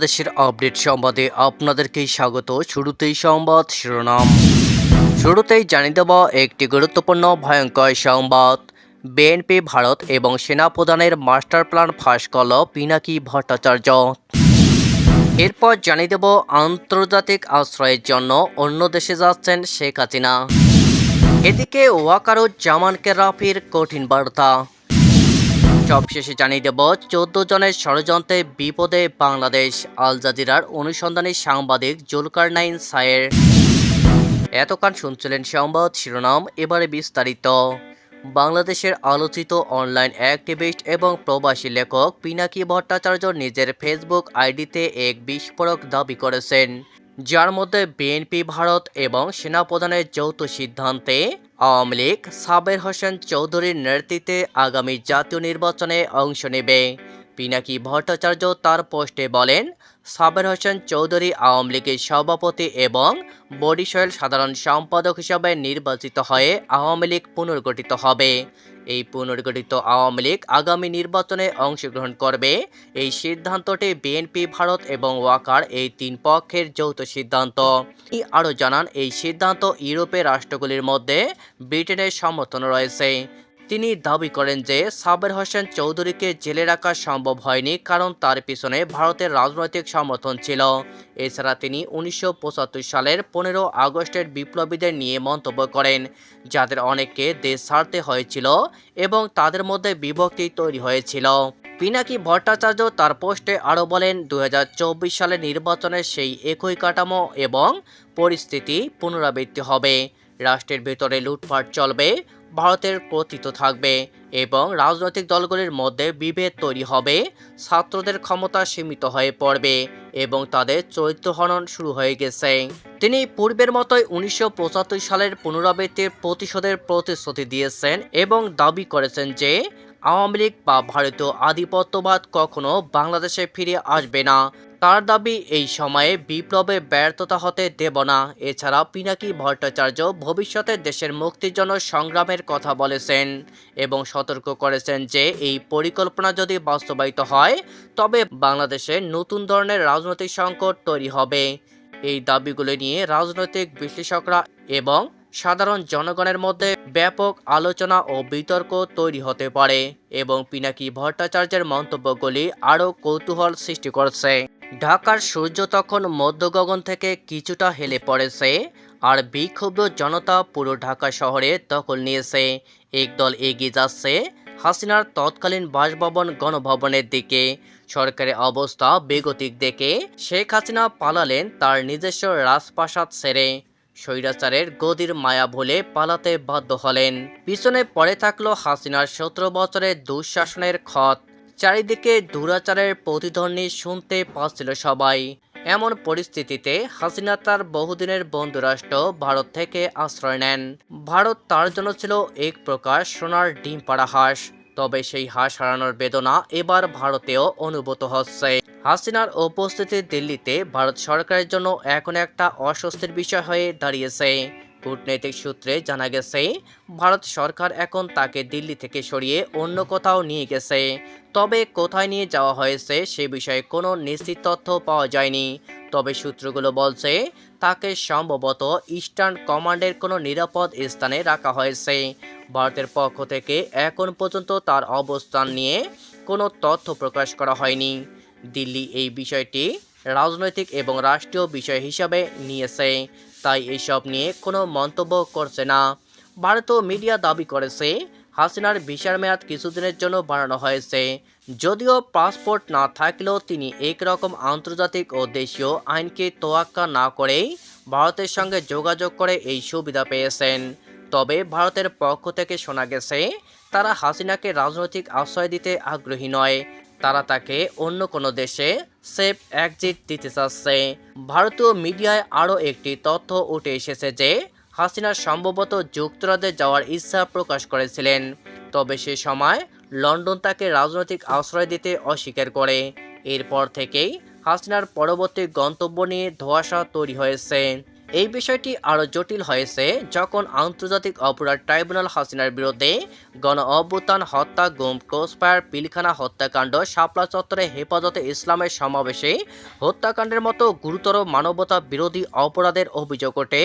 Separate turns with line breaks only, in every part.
বাংলাদেশের আপডেট সংবাদে আপনাদেরকে স্বাগত। শুরুতেই সংবাদ শিরোনাম। শুরুতেই জানিয়ে দেব একটি গুরুত্বপূর্ণ ভয়ঙ্কর সংবাদ। বিএনপি ভারত এবং সেনা সেনাপ্রধানের মাস্টার প্ল্যান ফাঁস করল পিনাকি ভট্টাচার্য। এরপর জানিয়ে দেব আন্তর্জাতিক আশ্রয়ের জন্য অন্য দেশে যাচ্ছেন শেখ হাসিনা। এদিকে ওয়াকারুজ্জামানকে রাফির কঠিন বার্তা। সবশেষে জানিয়ে দেব, চোদ্দ জনের ষড়যন্ত্রে বিপদে বাংলাদেশ, আল জাজিরার অনুসন্ধানী সাংবাদিক জুলকার নাইন সায়ের। এতক্ষণ শুনছিলেন সংবাদ শিরোনাম, এবারে বিস্তারিত। বাংলাদেশের আলোচিত অনলাইন অ্যাক্টিভিস্ট এবং প্রবাসী লেখক পিনাকি ভট্টাচার্য নিজের ফেসবুক আইডিতে এক বিস্ফোরক দাবি করেছেন। যার মধ্যে বিএনপি, ভারত এবং সেনাপ্রধানের যৌথ সিদ্ধান্তে আওয়ামী লীগ সাবের হোসেন চৌধুরীর নেতৃত্বে আগামী জাতীয় নির্বাচনে অংশ নেবে। পিনাকি ভট্টাচার্য তার পোস্টে বলেন, সাবের হোসেন চৌধুরী আওয়ামী লীগের সভাপতি এবং বরিশাল সাধারণ সম্পাদক হিসাবে নির্বাচিত হয়ে আওয়ামী লীগ পুনর্গঠিত হবে। এই পুনর্গঠিত আওয়ামী লীগ আগামী নির্বাচনে অংশগ্রহণ করবে। এই সিদ্ধান্তটি বিএনপি, ভারত এবং ওয়াকার এই তিন পক্ষের যৌথ সিদ্ধান্ত। আরও জানান, এই সিদ্ধান্ত ইউরোপের রাষ্ট্রগুলির মধ্যে ব্রিটেনের সমর্থন রয়েছে। তিনি দাবি করেন যে সাবের হোসেন চৌধুরীকে জেলে রাখা সম্ভব হয়নি কারণ তার পিছনে ভারতের রাজনৈতিক সমর্থন ছিল। এছাড়া তিনি উনিশশো সালের পনেরো আগস্টের বিপ্লবীদের নিয়ে মন্তব্য করেন, যাদের অনেককে দেশ ছাড়তে হয়েছিল এবং তাদের মধ্যে বিভক্তি তৈরি হয়েছিল। পিনাকি ভট্টাচার্য তার পোস্টে আরও বলেন দুই হাজার চব্বিশ সালের নির্বাচনের সেই একই কাঠামো এবং পরিস্থিতি পুনরাবৃত্তি হবে। রাষ্ট্রের ভেতরে লুটপাট চলবে ভারতের কর্তৃত্ব থাকবে এবং রাজনৈতিক দলগুলির মধ্যে বিভেদ তৈরি হবে, ছাত্রদের ক্ষমতা সীমিত হয়ে পড়বে এবং তাদের চরিত্র হনন শুরু হয়ে গেছে। তিনি পূর্বের মতোই উনিশশো সালের পুনরাবৃত্তির প্রতিশোধের প্রতিশ্রুতি দিয়েছেন এবং দাবি করেছেন যে, আওয়ামী লীগ বা ভারতীয় আধিপত্যবাদ কখনো বাংলাদেশে ফিরে আসবে না। তার দাবি, এই সময়ে বিপ্লবে ব্যর্থতা হতে দেব না। এছাড়া পিনাকি ভট্টাচার্য ভবিষ্যতে দেশের মুক্তির জন্য সংগ্রামের কথা বলেছেন এবং সতর্ক করেছেন যে, এই পরিকল্পনা যদি বাস্তবায়িত হয়, তবে বাংলাদেশে নতুন ধরনের রাজনৈতিক সংকট তৈরি হবে। এই দাবিগুলো নিয়ে রাজনৈতিক বিশ্লেষকরা এবং সাধারণ জনগণের মধ্যে ব্যাপক আলোচনা ও বিতর্ক তৈরি হতে পারে এবং পিনাকি ভট্টাচার্যের মন্তব্যগুলি আরও কৌতূহল সৃষ্টি করছে। ঢাকার সূর্য তখন মধ্য গগন থেকে কিছুটা হেলে পড়েছে আর বিক্ষুব্ধ জনতা পুরো ঢাকা শহরে দখল নিয়েছে। একদল এগিয়ে যাচ্ছে হাসিনার তৎকালীন বাসভবন গণভবনের দিকে। সরকারের অবস্থা বেগতিক দেখে শেখ হাসিনা পালালেন তার নিজস্ব রাজপ্রাসাদ ছেড়ে। স্বৈরাচারের গদির মায়া ভুলে পালাতে বাধ্য হলেন। পিছনে পড়ে থাকল হাসিনার সতেরো বছরের দুঃশাসনের ক্ষত। চারিদিকে দুরাচারের প্রতিধ্বনি শুনতে পাচ্ছিল সবাই। এমন পরিস্থিতিতে হাসিনা তার বহুদিনের বন্ধুরাষ্ট্র ভারত থেকে আশ্রয় নেন। ভারত তার জন্য ছিল এক প্রকার সোনার ডিম পাড়া হাঁস, তবে সেই হাঁস হারানোর বেদনা এবার ভারতেও অনুভূত হচ্ছে। হাসিনার উপস্থিতি দিল্লিতে ভারত সরকারের জন্য এখন একটা অস্বস্তির বিষয় হয়ে দাঁড়িয়েছে। কূটনৈতিক সূত্রে জানা গেছে, ভারত সরকার এখন তাকে দিল্লি থেকে সরিয়ে অন্য কোথাও নিয়ে গেছে। তবে কোথায় নিয়ে যাওয়া হয়েছে সে বিষয়ে কোনো নিশ্চিত তথ্য পাওয়া যায়নি। তবে সূত্রগুলো বলছে, তাকে সম্ভবত ইস্টার্ন কমান্ডের কোনো নিরাপদ স্থানে রাখা হয়েছে। ভারতের পক্ষ থেকে এখন পর্যন্ত তার অবস্থান নিয়ে কোনো তথ্য প্রকাশ করা হয়নি। দিল্লি এই বিষয়টি রাজনৈতিক এবং রাষ্ট্রীয় বিষয় হিসাবে নিয়েছে। তাই এসব নিয়ে কোনো মন্তব্য করছে না। ভারতীয় মিডিয়া দাবি করেছে, হাসিনার ভিসার মেয়াদ কিছুদিনের জন্য বাড়ানো হয়েছে। যদিও পাসপোর্ট না থাকলেও তিনি একরকম আন্তর্জাতিক ও দেশীয় আইনকে তোয়াক্কা না করেই ভারতের সঙ্গে যোগাযোগ করে এই সুবিধা পেয়েছেন। তবে ভারতের পক্ষ থেকে শোনা গেছে, তারা হাসিনাকে রাজনৈতিক আশ্রয় দিতে আগ্রহী নয়। তারা তাকে অন্য কোনো দেশে সেফ একজিট দিতে চাচ্ছে। ভারতীয় মিডিয়ায় আরও একটি তথ্য উঠে এসেছে যে, হাসিনা সম্ভবত যুক্তরাজ্যে যাওয়ার ইচ্ছা প্রকাশ করেছিলেন। তবে সে সময় লন্ডন তাকে রাজনৈতিক আশ্রয় দিতে অস্বীকার করে। এরপর থেকেই হাসিনার পরবর্তী গন্তব্য নিয়ে ধোঁয়াশা তৈরি হয়েছে। এই বিষয়টি আরও জটিল হয়েছে যখন আন্তর্জাতিক অপরাধ ট্রাইব্যুনাল হাসিনার বিরুদ্ধে গণ অভ্যুত্থান হত্যা, গুম ক্রসফায়ার পিলখানা হত্যাকাণ্ড, শাপলা চত্বরে হেফাজতে ইসলামের সমাবেশে হত্যাকাণ্ডের মতো গুরুতর মানবতা বিরোধী অপরাধের অভিযোগ ওঠে।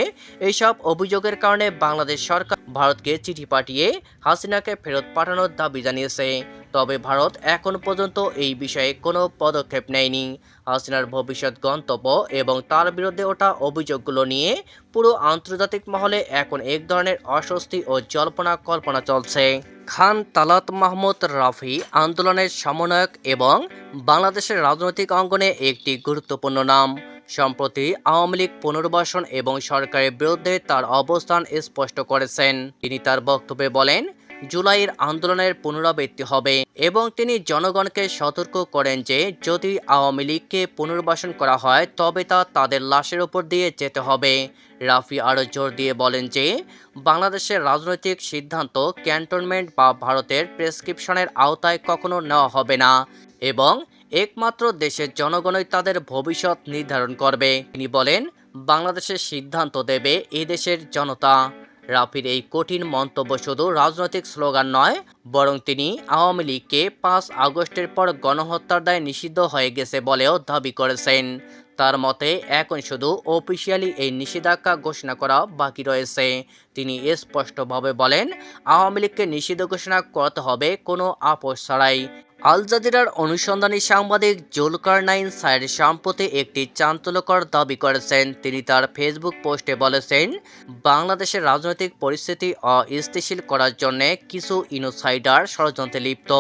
এইসব অভিযোগের কারণে বাংলাদেশ সরকার ভারতকে চিঠি পাঠিয়ে হাসিনাকে ফেরত পাঠানোর দাবি জানিয়েছে। তবে ভারত এখন পর্যন্ত এই বিষয়ে কোনো পদক্ষেপ নেয়নি। হাসিনার ভবিষ্যৎ গন্তব্য এবং তার বিরুদ্ধে ওঠা অভিযোগগুলো নিয়ে পুরো আন্তর্জাতিক মহলে এখন এক ধরনের অস্বস্তি ও জল্পনা কল্পনা চলছে। খান তালাত মাহমুদ রাফি আন্দোলনের সমন্বয়ক এবং বাংলাদেশের রাজনৈতিক অঙ্গনে একটি গুরুত্বপূর্ণ নাম। সম্প্রতি আওয়ামী লীগ পুনর্বাসন এবং সরকারের বিরুদ্ধে তার অবস্থান স্পষ্ট করেছেন। তিনি তার বক্তব্যে বলেন জুলাইয়ের আন্দোলনের পুনরাবৃত্তি হবে এবং তিনি জনগণকে সতর্ক করেন যে যদি আওয়ামী লীগকে পুনর্বাসন করা হয়, তবে তা তাদের লাশের ওপর দিয়ে যেতে হবে। রাফি আরও জোর দিয়ে বলেন যে, বাংলাদেশের রাজনৈতিক সিদ্ধান্ত ক্যান্টনমেন্ট বা ভারতের প্রেসক্রিপশনের আওতায় কখনো নেওয়া হবে না এবং একমাত্র দেশের জনগণই তাদের ভবিষ্যৎ নির্ধারণ করবে। তিনি বলেন, বাংলাদেশের সিদ্ধান্ত দেবে এদেশের জনতা। রাফির এই কঠিন মন্তব্য শুধু রাজনৈতিক স্লোগান নয়, বরং তিনি আওয়ামী লীগকে পাঁচ আগস্টের পর গণহত্যার দায় নিষিদ্ধ হয়ে গেছে বলেও দাবি করেছেন। তার মতে, এখন শুধু অফিসিয়ালি এই নিষেধাজ্ঞা ঘোষণা করা বাকি রয়েছে। তিনি স্পষ্টভাবে বলেন, আওয়ামী লীগকে নিষিদ্ধ ঘোষণা করতে হবে কোনো আপোষ ছাড়াই। আল জাজিরার অনুসন্ধানী সাংবাদিক জুলকার নাইন সাইর সম্প্রতি একটি চাঞ্চল্যকর দাবি করেছেন। তিনি তার ফেসবুক পোস্টে বলেছেন, বাংলাদেশের রাজনৈতিক পরিস্থিতি অস্থিতিশীল করার জন্য কিছু ইনোসাইডার ষড়যন্ত্রে লিপ্ত।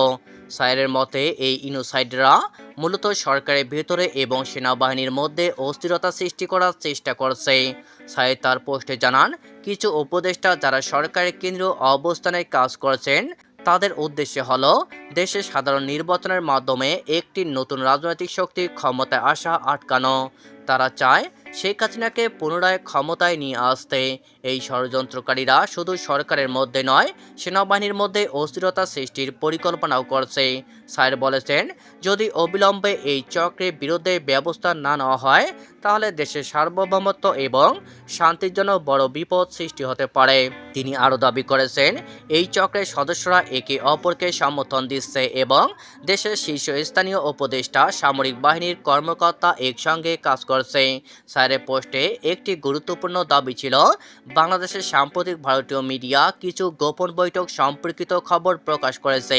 সাইরের মতে, এই ইনোসাইডরা মূলত সরকারের ভেতরে এবং সেনাবাহিনীর মধ্যে অস্থিরতা সৃষ্টি করার চেষ্টা করছে। সাইর তার পোস্টে জানান, কিছু উপদেষ্টা যারা সরকারের কেন্দ্রীয় অবস্থানে কাজ করছেন তাদের উদ্দেশ্য হলো দেশে সাধারণ নির্বাচনের মাধ্যমে একটি নতুন রাজনৈতিক শক্তি ক্ষমতায় আসা আটকানো। তারা চায় শেখ হাসিনাকে পুনরায় ক্ষমতায় নিয়ে আসতে। এই ষড়যন্ত্রকারীরা শুধু সরকারের মধ্যে নয়, সেনাবাহিনীর মধ্যে অস্থিরতা সৃষ্টির পরিকল্পনাও করছে। স্যার বলেছেন, যদি অবিলম্বে এই চক্রের বিরুদ্ধে ব্যবস্থা না নেওয়া হয় তাহলে দেশের সার্বভৌমত্ব এবং শান্তির জন্য বড় বিপদ সৃষ্টি হতে পারে। তিনি আরও দাবি করেছেন, এই চক্রের সদস্যরা একে অপরকে সমর্থন দিচ্ছে এবং দেশের শীর্ষস্থানীয় উপদেষ্টা, সামরিক বাহিনীর কর্মকর্তা একসঙ্গে কাজ করছে। স্যারের পোস্টে একটি গুরুত্বপূর্ণ দাবি ছিল, বাংলাদেশের সাম্প্রতিক ভারতীয় মিডিয়া কিছু গোপন বৈঠক সম্পর্কিত খবর প্রকাশ করেছে।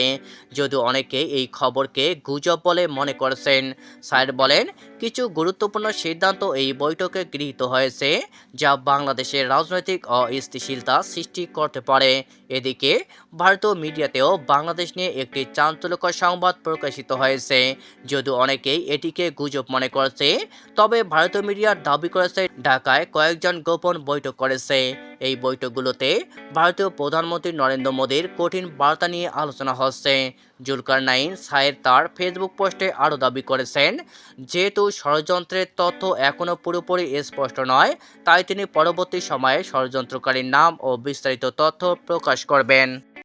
যদিও অনেকে এই খবরকে গুজব বলে মনে করেছেন, স্যার বলেন, কিছু গুরুত্বপূর্ণ সিদ্ধান্ত এই বৈঠকে গৃহীত হয়েছে, যা বাংলাদেশের রাজনৈতিক অস্থিতিশীলতা সৃষ্টি করতে পারে। এদিকে, ভারতীয় মিডিয়াতেও বাংলাদেশ নিয়ে একটি চাঞ্চল্যকর সংবাদ প্রকাশিত হয়েছে। যদিও অনেকেই এটিকে গুজব মনে করছে, তবে ভারতীয় মিডিয়ার দাবি করেছে, ঢাকায় কয়েকজন গোপন বৈঠক করেছে। এই বৈঠকগুলোতে ভারতীয় প্রধানমন্ত্রী নরেন্দ্র মোদীর কঠিন বার্তা নিয়ে আলোচনা হচ্ছে। জুলকার নাইন সায়ের তার ফেসবুক পোস্টে আরও দাবি করেছেন, যেহেতু ষড়যন্ত্রের তথ্য এখনও পুরোপুরি স্পষ্ট নয়, তাই তিনি পরবর্তী সময়ে ষড়যন্ত্রকারীর নাম ও বিস্তারিত তথ্য প্রকাশ করবেন।